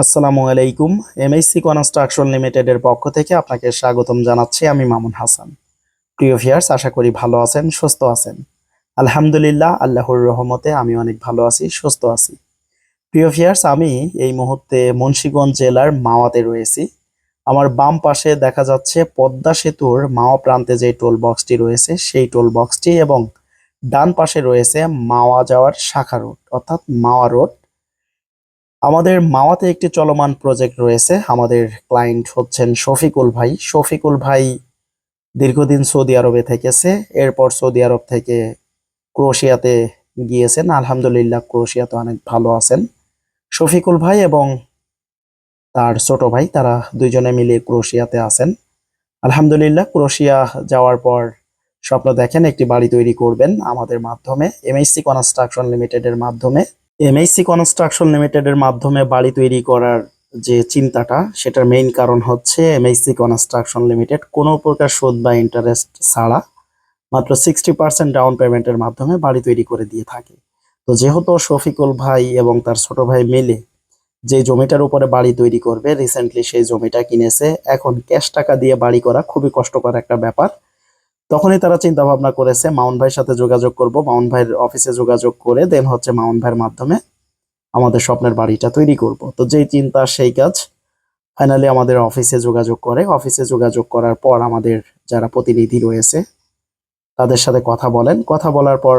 আসসালামু আলাইকুম MSc construction লিমিটেডের পক্ষ থেকে আপনাকে স্বাগতম জানাচ্ছি আমি মামুন হাসান। প্রিয় ভিয়ার্স আশা করি ভালো আছেন, সুস্থ আছেন। আলহামদুলিল্লাহ, আল্লাহর রহমতে আমি অনেক ভালো আছি, সুস্থ আছি। প্রিয় ভিয়ার্স আমি এই মুহূর্তে মুন্সিগঞ্জ জেলার মাওয়াতে রয়েছি। আমার বাম পাশে দেখা যাচ্ছে পদ্মা সেতুর মাওয়া প্রান্তে যে টোল বক্সটি রয়েছে, সেই টোল বক্সটি এবং ডান পাশে রয়েছে মাওয়া যাওয়ার শাখা রোড অর্থাৎ মাওয়া রোড আমাদের মাওয়াতে একটি চলমান প্রজেক্ট রয়েছে। আমাদের ক্লায়েন্ট হচ্ছেন শফিকুল ভাই। শফিকুল ভাই দীর্ঘদিন সৌদি আরবে থেকেছে। এরপর সৌদি আরব থেকে ক্রোশিয়াতে গিয়েছেন। আলহামদুলিল্লাহ ক্রোশিয়াতে অনেক ভালো আছেন। শফিকুল ভাই এবং তার ছোট ভাই, তারা দুইজনে মিলে ক্রোশিয়াতে আছেন। আলহামদুলিল্লাহ, ক্রোশিয়া যাওয়ার পর স্বপ্ন দেখেন একটি বাড়ি তৈরি করবেন আমাদের মাধ্যমে। এমএসসি কনস্ট্রাকশন লিমিটেডের মাধ্যমে। এমএসসি কনস্ট্রাকশন লিমিটেডের মাধ্যমে বাড়ি তৈরি করার যে চিন্তাটা, সেটার মেইন কারণ হচ্ছে এমএসসি কনস্ট্রাকশন লিমিটেড কোনো প্রকার সুদ বা ইন্টারেস্ট ছাড়া মাত্র সিক্সটি পার্সেন্ট ডাউন পেমেন্টের মাধ্যমে বাড়ি তৈরি করে দিয়ে থাকে। তো যেহেতু শফিকুল ভাই এবং তার ছোট ভাই মিলে যে জমিটার উপরে বাড়ি তৈরি করবে রিসেন্টলি সেই জমিটা কিনেছে, এখন ক্যাশ টাকা দিয়ে বাড়ি করা খুবই কষ্টকর একটা ব্যাপার। তখনই তারা চিন্তা ভাবনা করেছে মাউন ভাইয়ের সাথে যোগাযোগ করব। মাউন ভাইয়ের অফিসে যোগাযোগ করে দেন হচ্ছে মাউন ভাইয়ের মাধ্যমে আমাদের স্বপ্নের বাড়িটা তৈরি করব। তো যেই চিন্তা, সেই কাজ। ফাইনালি আমাদের অফিসে যোগাযোগ করে। অফিসে যোগাযোগ করার পর আমাদের যারা প্রতিনিধি রয়েছে, তাদের সাথে কথা বলেন। কথা বলার পর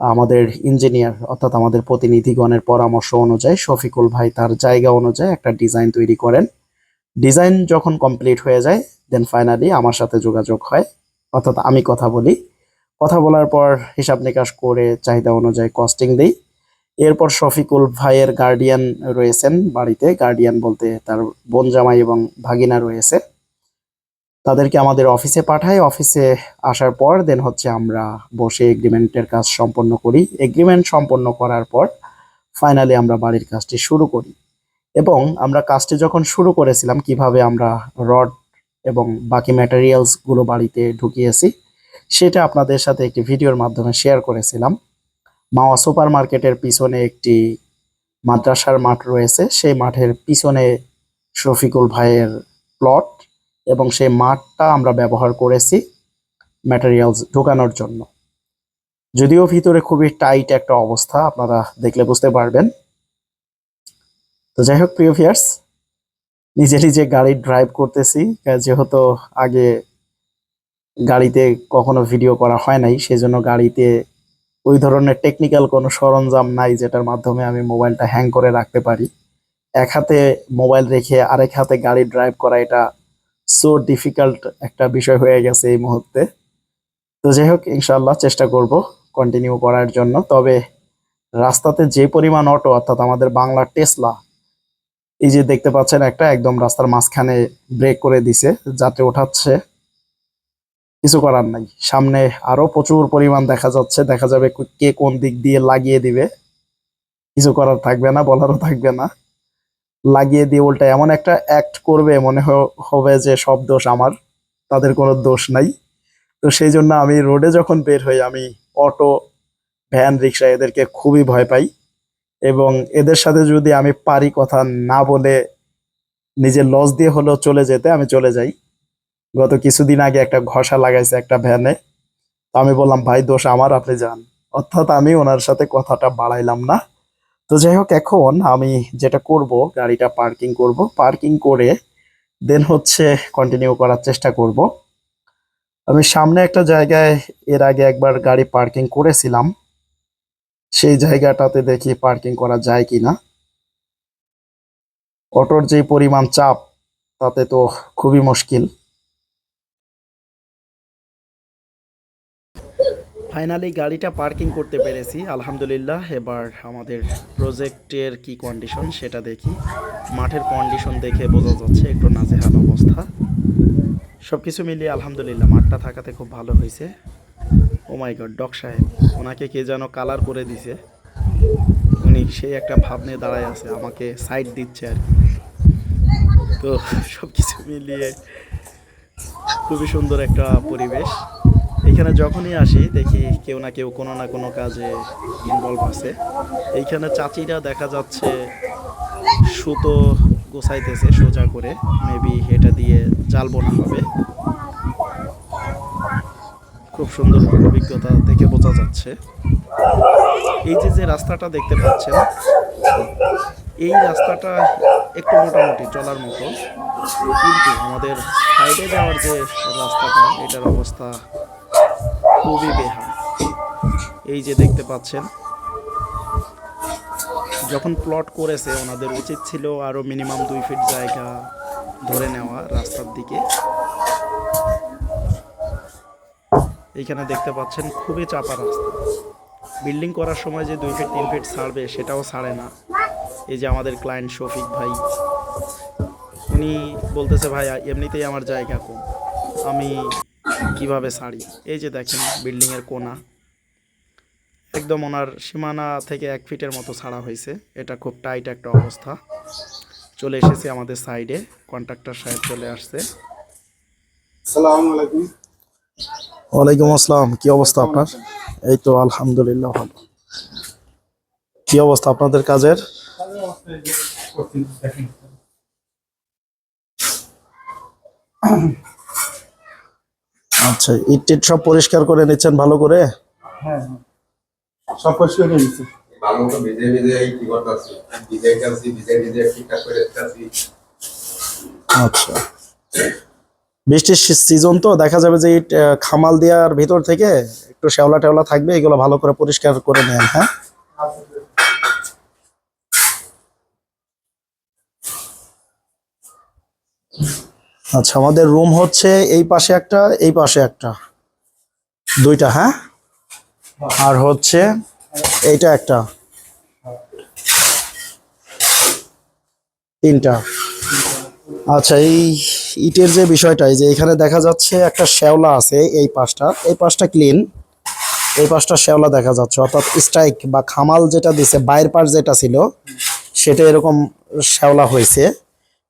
আমাদের ইঞ্জিনিয়ার অর্থাৎ আমাদের প্রতিনিধিগণের পরামর্শ অনুযায়ী, শফিকুল ভাই তার জায়গা অনুযায়ী একটা ডিজাইন তৈরি করেন। ডিজাইন যখন কমপ্লিট হয়ে যায় দেন ফাইনালি আমার সাথে যোগাযোগ হয়। অর্থাৎ আমি কথা বলি। কথা বলার পর হিসাব নিকাশ করে চাহিদা অনুযায়ী কস্টিং দিই। এরপর শফিকুল ভাইয়ের গার্ডিয়ান রয়েছেন বাড়িতে। গার্ডিয়ান বলতে তার বোন জামাই এবং ভাগিনা রয়েছে। তাদেরকে আমাদের অফিসে পাঠাই। অফিসে আসার পর দেন হচ্ছে আমরা বসে এগ্রিমেন্টের কাজ সম্পন্ন করি। এগ্রিমেন্ট সম্পন্ন করার পর ফাইনালি আমরা বাড়ির কাজটি শুরু করি। এবং আমরা কাজটি যখন শুরু করেছিলাম, কীভাবে আমরা রড এবং বাকি ম্যাটেরিয়ালসগুলো বাড়িতে ঢুকিয়েছি। সেটা আপনাদের সাথে একটি ভিডিওর মাধ্যমে শেয়ার করেছিলাম। মাওয়া সুপার মার্কেটের পিছনে একটি মাদ্রাসার মাঠ রয়েছে। সেই মাঠের পিছনে শফিকুল ভাইয়ের প্লট এবং সেই মাঠটা আমরা ব্যবহার করেছি ম্যাটেরিয়ালস ঢোকানোর জন্য। যদিও ভিতরে খুবই টাইট একটা অবস্থা, আপনারা দেখলে বুঝতে পারবেন। তো যাই হোক, প্রিয় ভিয়ার্স নিজে নিজে গাড়ি ড্রাইভ করতেছি। যেহেতু আগে গাড়িতে কখনো ভিডিও করা হয় নাই, সেজন্য গাড়িতে ওই ধরনের টেকনিক্যাল কোনো সরঞ্জাম নাই যেটার মাধ্যমে আমি মোবাইলটা হ্যাং করে রাখতে পারি। এক হাতে মোবাইল রেখে আরেক হাতে গাড়ি ড্রাইভ করা এটা সো ডিফিকাল্ট একটা বিষয় হয়ে গেছে এই মুহূর্তে। তো যাই হোক ইনশাল্লাহ চেষ্টা করব কন্টিনিউ করার জন্য। তবে রাস্তাতে যে পরিমাণ অটো অর্থাৎ আমাদের বাংলা টেসলা এই যে দেখতে পাচ্ছেন একটা একদম রাস্তার মাঝখানে ব্রেক করে দিছে, যাতে ওঠাচ্ছে। কিছু করার নাই। সামনে আরও প্রচুর পরিমাণ দেখা যাচ্ছে। দেখা যাবে কে কোন দিক দিয়ে লাগিয়ে দিবে। কিছু করার থাকবে না, বলারও থাকবে না। লাগিয়ে দিয়ে উল্টা এমন একটা অ্যাক্ট করবে, মনে হবে যে সব দোষ আমার, তাদের কোনো দোষ নাই। তো সেই জন্য আমি রোডে যখন বের হই, আমি অটো ভ্যান রিক্সা এদেরকে খুবই ভয় পাই। এবং এদের সাথে যদি আমি পারি কথা না বলে নিজের লস দিয়ে হলেও চলে যেতে, আমি চলে যাই। গত কিছুদিন আগে একটা ঘষা লাগাইছে একটা ভ্যানে তো আমি বললাম, ভাই, দোষ আমার, আপনি যান। অর্থাৎ আমি ওনার সাথে কথাটা বাড়াইলাম না। তো যাই হোক, এখন আমি যেটা করব, গাড়িটা পার্কিং করব। পার্কিং করে দেন হচ্ছে কন্টিনিউ করার চেষ্টা করব। আমি সামনে একটা জায়গায় এর আগে একবার গাড়ি পার্কিং করেছিলাম। সেই জায়গাটাতে দেখি পার্কিং করা যায় কিনা। অটোর যে পরিমাণ চাপ, তাতে তো খুবই মুশকিল। ফাইনালি গাড়িটা পার্কিং করতে পেরেছি। আলহামদুলিল্লাহ, এবার আমাদের প্রজেক্টের কি কন্ডিশন সেটা দেখি। মাঠের কন্ডিশন দেখে বোঝা যাচ্ছে একটু নাজেহাল অবস্থা। সব কিছু মিলিয়ে আলহামদুলিল্লাহ, মাঠটা থাকাতে খুব ভালো হয়েছে। ও মাই গড ডক সাহেব, ওনাকে কে যেন কালার করে দিছে। উনি সেই একটা ভাব নিয়ে দাঁড়ায় আছে, আমাকে সাইড দিচ্ছে আর কি। তো সব কিছু মিলিয়ে খুবই সুন্দর একটা পরিবেশ। এখানে যখনই আসি, দেখি কেউ না কেউ কোনো না কোনো কাজে ইনভলভ আছে। এইখানে চাচিরা দেখা যাচ্ছে, সুতো গোছাইতেছে সোজা করে মেবি এটা দিয়ে জাল বোনা হবে। খুব সুন্দর অভিজ্ঞতা দেখে বোঝা যাচ্ছে। এই যে যে রাস্তাটা দেখতে পাচ্ছেন, এই রাস্তাটা একটু মোটামুটি চলার মতো। কিন্তু আমাদের সাইডে যাওয়ার যে রাস্তাটা, এটার অবস্থা খুবই বেহাল। এই যে দেখতে পাচ্ছেন, যখন প্লট করেছে, ওনাদের উচিত ছিল আরও মিনিমাম দুই ফিট জায়গা ধরে নেওয়া রাস্তার দিকে। এইখানে দেখতে পাচ্ছেন খুবই চাপা রাস্তা। বিল্ডিং করার সময় যে দুই ফিট তিন ফিট ছাড়বে, সেটাও ছাড়ে না। এই যে আমাদের ক্লায়েন্ট শফিক ভাই। উনি বলতেছে ভাই এমনিতেই আমার জায়গা কম। আমি কীভাবে ছাড়ি? এই যে দেখেন বিল্ডিংয়ের কোনা। একদম ওনার সীমানা থেকে এক ফিটের মতো ছাড়া হয়েছে। এটা খুব টাইট একটা অবস্থা। চলে এসেছে আমাদের সাইডে কন্ট্রাক্টর সাহেব চলে আসছে। ওয়ালাইকুম আসসালাম কি অবস্থা আপনার? এই তো আলহামদুলিল্লাহ ভালো। কি অবস্থা আপনাদের কাজের? আচ্ছা ইট টিট সব পরিষ্কার করে নিচ্ছেন ভালো করে? হ্যাঁ হ্যাঁ। সব পরিষ্কার করে নিচ্ছি। ভালো ভিজে ভিজে এই কি করতেছি? ভিজে গেছি ভিজে ভিজে ঠিকঠাক করে আচ্ছা। বৃষ্টির সিজন তো, দেখা যাবে যে খামাল দেওয়ার ভিতর থেকে একটু শ্যাওলা টেওলা থাকবে, এগুলো ভালো করে পরিষ্কার করে নেন হ্যাঁ? আচ্ছা আমাদের রুম হচ্ছে এই পাশে একটা, এই পাশে একটা। দুইটা হ্যাঁ? আর হচ্ছে এইটা একটা। তিনটা। আচ্ছা এই ইটের যে বিষয়টা, এই যে এখানে দেখা যাচ্ছে একটা শ্যাওলা আছে এই পাশটা। এই পাশটা ক্লিন এই পাশটা শ্যাওলা দেখা যাচ্ছে। অর্থাৎ স্ট্রাইক বা খামাল যেটা দিছে বাইরের পাশ যেটা ছিল, সেটা এরকম শ্যাওলা হয়েছে।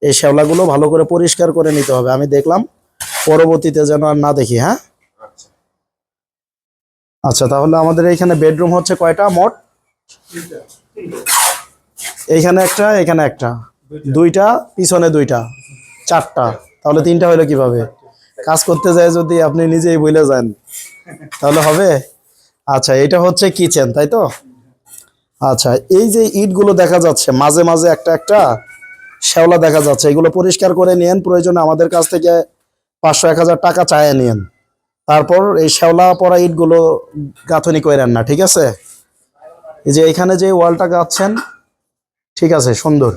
এই শ্যাওলাগুলো ভালো করে পরিষ্কার করে নিতে হবে। আমি দেখলাম, পরবর্তীতে যেন আর না দেখি হ্যাঁ? আচ্ছা তাহলে আমাদের এইখানে বেডরুম হচ্ছে কয়টা? মোট? এইখানে একটা, এখানে একটা। দুইটা, পিছনে দুইটা। চারটা। তাহলে তিনটা হলো কীভাবে? কাজ করতে যায় যদি আপনি নিজেই বলে যান তাহলে হবে? আচ্ছা এটা হচ্ছে কিচেন তাই তো? আচ্ছা এই যে ইটগুলো দেখা যাচ্ছে মাঝে মাঝে একটা একটা শ্যাওলা দেখা যাচ্ছে এগুলো পরিষ্কার করে নিয়েন প্রয়োজনে আমাদের কাছ থেকে পাঁচশো এক হাজার টাকা চায় নিয়েন তারপর এই শ্যাওলা পড়া ইটগুলো গাঁথনি করেন না ঠিক আছে? এই যে এখানে যে ওয়ালটা গাচ্ছেন ঠিক আছে সুন্দর।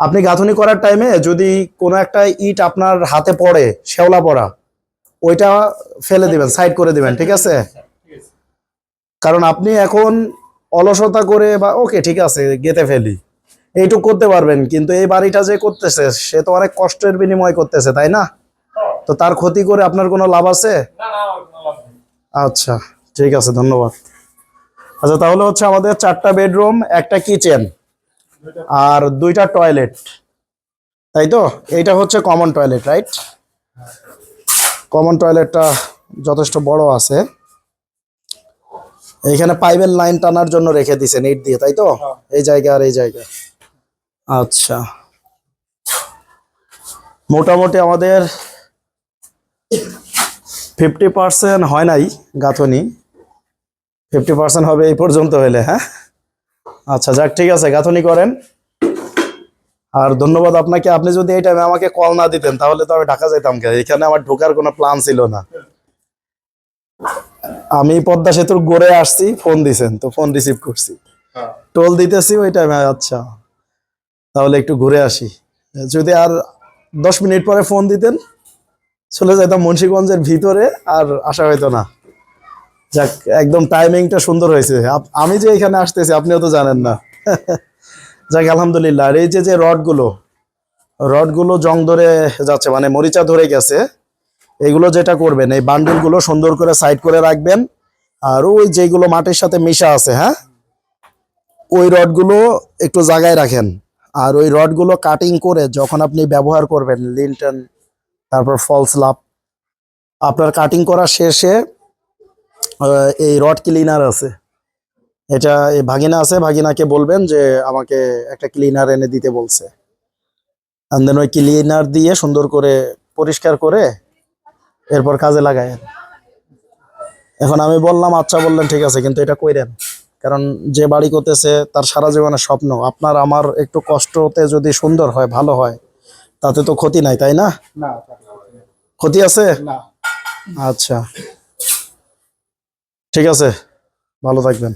আপনি গাঁথনি করার টাইমে যদি কোনো একটা ইট আপনার হাতে পড়ে শ্যাওলা পড়া ওইটা ফেলে দিবেন সাইড করে দিবেন ঠিক আছে? কারণ আপনি এখন অলসতা করে বা ওকে ঠিক আছে গেতে ফেলি। এইটুক করতে পারবেন কিন্তু এই বাড়িটা যে করতেছে সে তো অনেক কষ্টের বিনিময় করতেছে তাই না? তো তার ক্ষতি করে আপনার কোনো লাভ আছে? আচ্ছা ঠিক আছে ধন্যবাদ। আচ্ছা তাহলে হচ্ছে আমাদের চারটা বেডরুম একটা কিচেন আর দুইটা টয়লেট তাই তো? এইটা হচ্ছে কমন টয়লেট রাইট কমন টয়লেটটা যথেষ্ট বড় আছে। এইখানে পাইপের লাইন টানার জন্য রেখে দিছে নেট দিয়ে তাই তো? এই জায়গা আর এই জায়গা। আচ্ছা। মোটামুটি আমাদের ফিফটি পার্সেন্ট হয় নাই গাঁথনি। ফিফটি পার্সেন্ট হবে এই পর্যন্ত হলে হ্যাঁ? আচ্ছা যাক ঠিক আছে গাঁথনি করেন। আর ধন্যবাদ আপনাকে। আপনি যদি এই টাইমে আমাকে কল না দিতেন তাহলে তো আমি ঢাকা যেতাম এখানে আমার ঢোকার কোনো প্ল্যান ছিল না। আমি পদ্মা সেতুর গড়ে আসছি ফোন দিছেন তো ফোন রিসিভ করছি। হ্যাঁ। টোল দিতেছি ওই টাইমে আচ্ছা। তাহলে একটু ঘুরে আসি। যদি আর দশ মিনিট পরে ফোন দিতেন চলে যাইতাম মুন্সীগঞ্জের ভিতরে আর আসা হইতো না। যাক, একদম টাইমিংটা সুন্দর হয়েছে। আমি যে এখানে আসতেছি, আপনিও তো জানেন না। যাক, আলহামদুলিল্লাহ। আর এই যে যে রডগুলো রডগুলো জং ধরে যাচ্ছে মানে মরিচা ধরে গেছে, এগুলো যেটা করবেন, এই বান্ডিলগুলো সুন্দর করে সাইড করে রাখবেন। আর ওই যেগুলো মাটির সাথে মিশা আছে হ্যাঁ ওই রডগুলো একটু জায়গায় রাখেন। আর ওই রডগুলো কাটিং করে যখন আপনি ব্যবহার করবেন লিনটন তারপর ফলস লাভ আপনার কাটিং করা শেষে এই রড ক্লিনার আছে। এটা এই ভাগিনা আছে ভাগিনাকে বলবেন যে আমাকে একটা ক্লিনার এনে দিতে বলছে। Then ওই ক্লিনার দিয়ে সুন্দর করে পরিষ্কার করে এরপর কাজে লাগায়। এখন আমি বললাম আচ্ছা বললেন ঠিক আছে কিন্তু এটা কইরেন। কারণ যে বাড়ি করতেছে তার সারা জীবনের স্বপ্ন। আপনার আমার একটু কষ্টতে যদি সুন্দর হয় ভালো হয় তাতে তো ক্ষতি নাই তাই না? ক্ষতি আছে? আচ্ছা। ঠিক আছে ভালো থাকবেন।